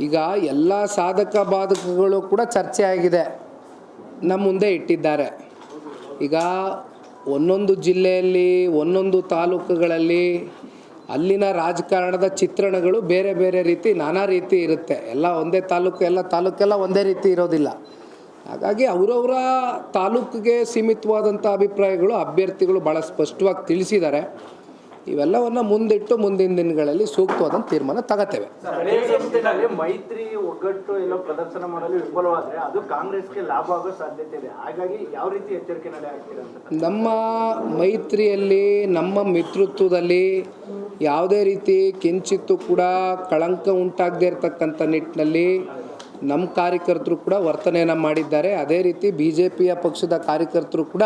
ಈಗ ಎಲ್ಲ ಸಾಧಕ ಬಾಧಕಗಳು ಕೂಡ ಚರ್ಚೆ ಆಗಿದೆ. ನಮ್ಮ ಮುಂದೆ ಇಟ್ಟಿದ್ದಾರೆ. ಈಗ ಒಂದೊಂದು ಜಿಲ್ಲೆಯಲ್ಲಿ, ಒಂದೊಂದು ತಾಲೂಕುಗಳಲ್ಲಿ ಅಲ್ಲಿನ ರಾಜಕಾರಣದ ಚಿತ್ರಣಗಳು ಬೇರೆ ಬೇರೆ ರೀತಿ, ನಾನಾ ರೀತಿ ಇರುತ್ತೆ. ಎಲ್ಲ ಒಂದೇ ತಾಲೂಕು, ಎಲ್ಲ ತಾಲೂಕೆಲ್ಲ ಒಂದೇ ರೀತಿ ಇರೋದಿಲ್ಲ. ಹಾಗಾಗಿ ಅವರವರ ತಾಲೂಕಿಗೆ ಸೀಮಿತವಾದಂಥ ಅಭಿಪ್ರಾಯಗಳು ಅಭ್ಯರ್ಥಿಗಳು ಭಾಳ ಸ್ಪಷ್ಟವಾಗಿ ತಿಳಿಸಿದ್ದಾರೆ. ಇವೆಲ್ಲವನ್ನು ಮುಂದಿಟ್ಟು ಮುಂದಿನ ದಿನಗಳಲ್ಲಿ ಸೂಕ್ತವಾದ ತೀರ್ಮಾನ ತಗತ್ತೇವೆ. ಮೈತ್ರಿ ಒಗ್ಗಟ್ಟು ಎಲ್ಲ ಪ್ರದರ್ಶನ ಮಾಡಲು ವಿಫಲವಾದ್ರೆ ಅದು ಕಾಂಗ್ರೆಸ್ಗೆ ಲಾಭ ಆಗೋ ಸಾಧ್ಯತೆ ಇದೆ. ಹಾಗಾಗಿ ಯಾವ ರೀತಿ ಎಚ್ಚರಿಕೆ ನಡೆ ನಮ್ಮ ಮೈತ್ರಿಯಲ್ಲಿ ನಮ್ಮ ಮಿತ್ರತ್ವದಲ್ಲಿ ಯಾವುದೇ ರೀತಿ ಕಿಂಚಿತ್ತು ಕೂಡ ಕಳಂಕ ಉಂಟಾಗದೇ ಇರತಕ್ಕಂಥ ನಿಟ್ಟಿನಲ್ಲಿ ನಮ್ಮ ಕಾರ್ಯಕರ್ತರು ಕೂಡ ವರ್ತನೆಯನ್ನು ಮಾಡಿದ್ದಾರೆ. ಅದೇ ರೀತಿ ಬಿ ಜೆ ಪಿಯ ಪಕ್ಷದ ಕಾರ್ಯಕರ್ತರು ಕೂಡ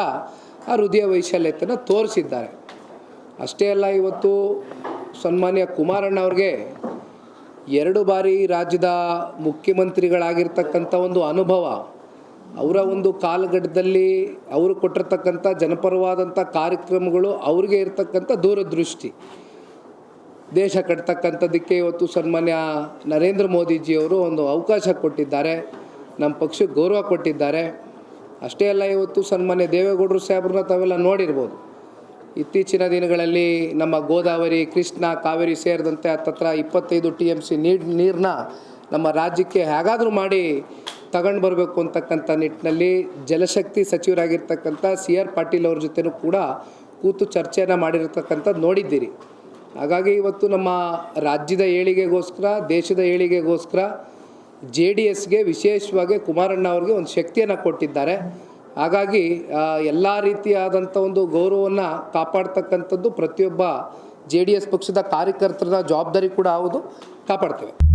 ಆ ಹೃದಯ ವೈಶಾಲ್ಯತೆಯನ್ನು ತೋರಿಸಿದ್ದಾರೆ. ಅಷ್ಟೇ ಅಲ್ಲ, ಇವತ್ತು ಸನ್ಮಾನ್ಯ ಕುಮಾರಣ್ಣ ಅವ್ರಿಗೆ ಎರಡು ಬಾರಿ ರಾಜ್ಯದ ಮುಖ್ಯಮಂತ್ರಿಗಳಾಗಿರ್ತಕ್ಕಂಥ ಒಂದು ಅನುಭವ, ಅವರ ಒಂದು ಕಾಲಘಟ್ಟದಲ್ಲಿ ಅವರು ಕೊಟ್ಟಿರ್ತಕ್ಕಂಥ ಜನಪರವಾದಂಥ ಕಾರ್ಯಕ್ರಮಗಳು ಅವ್ರಿಗೆ ಇರತಕ್ಕಂಥ ದೂರದೃಷ್ಟಿ. ದೇಶ ಕಟ್ತಕ್ಕಂಥದ್ದಕ್ಕೆ ಇವತ್ತು ಸನ್ಮಾನ್ಯ ನರೇಂದ್ರ ಮೋದಿಜಿಯವರು ಒಂದು ಅವಕಾಶ ಕೊಟ್ಟಿದ್ದಾರೆ, ನಮ್ಮ ಪಕ್ಷಕ್ಕೆ ಗೌರವ ಕೊಟ್ಟಿದ್ದಾರೆ. ಅಷ್ಟೇ ಅಲ್ಲ, ಇವತ್ತು ಸನ್ಮಾನ್ಯ ದೇವೇಗೌಡರು ಸಾಹೇಬ್ರನ್ನ ತಾವೆಲ್ಲ ನೋಡಿರ್ಬೋದು. ಇತ್ತೀಚಿನ ದಿನಗಳಲ್ಲಿ ನಮ್ಮ ಗೋದಾವರಿ, ಕೃಷ್ಣ, ಕಾವೇರಿ ಸೇರಿದಂತೆ ಹತ್ತತ್ರ ಇಪ್ಪತ್ತೈದು ಟಿ ಎಂ ಸಿ ನೀರು ನೀರನ್ನ ನಮ್ಮ ರಾಜ್ಯಕ್ಕೆ ಹೇಗಾದರೂ ಮಾಡಿ ತಗೊಂಡು ಬರಬೇಕು ಅಂತಕ್ಕಂಥ ನಿಟ್ಟಿನಲ್ಲಿ ಜಲಶಕ್ತಿ ಸಚಿವರಾಗಿರ್ತಕ್ಕಂಥ ಸಿ ಆರ್ ಪಾಟೀಲ್ ಅವ್ರ ಜೊತೆನೂ ಕೂಡ ಕೂತು ಚರ್ಚೆಯನ್ನು ಮಾಡಿರತಕ್ಕಂಥದ್ದು ನೋಡಿದ್ದೀರಿ. ಹಾಗಾಗಿ ಇವತ್ತು ನಮ್ಮ ರಾಜ್ಯದ ಏಳಿಗೆಗೋಸ್ಕರ, ದೇಶದ ಏಳಿಗೆಗೋಸ್ಕರ ಜೆ ಡಿ ಎಸ್ಗೆ ವಿಶೇಷವಾಗಿ ಕುಮಾರಣ್ಣ ಅವ್ರಿಗೆ ಒಂದು ಶಕ್ತಿಯನ್ನು ಕೊಟ್ಟಿದ್ದಾರೆ. ಹಾಗಾಗಿ ಎಲ್ಲ ರೀತಿಯಾದಂಥ ಒಂದು ಗೌರವವನ್ನು ಕಾಪಾಡ್ತಕ್ಕಂಥದ್ದು ಪ್ರತಿಯೊಬ್ಬ ಜೆ ಡಿ ಎಸ್ ಪಕ್ಷದ ಕಾರ್ಯಕರ್ತರ ಜವಾಬ್ದಾರಿ ಕೂಡ ಹೌದು, ಕಾಪಾಡ್ತೇವೆ.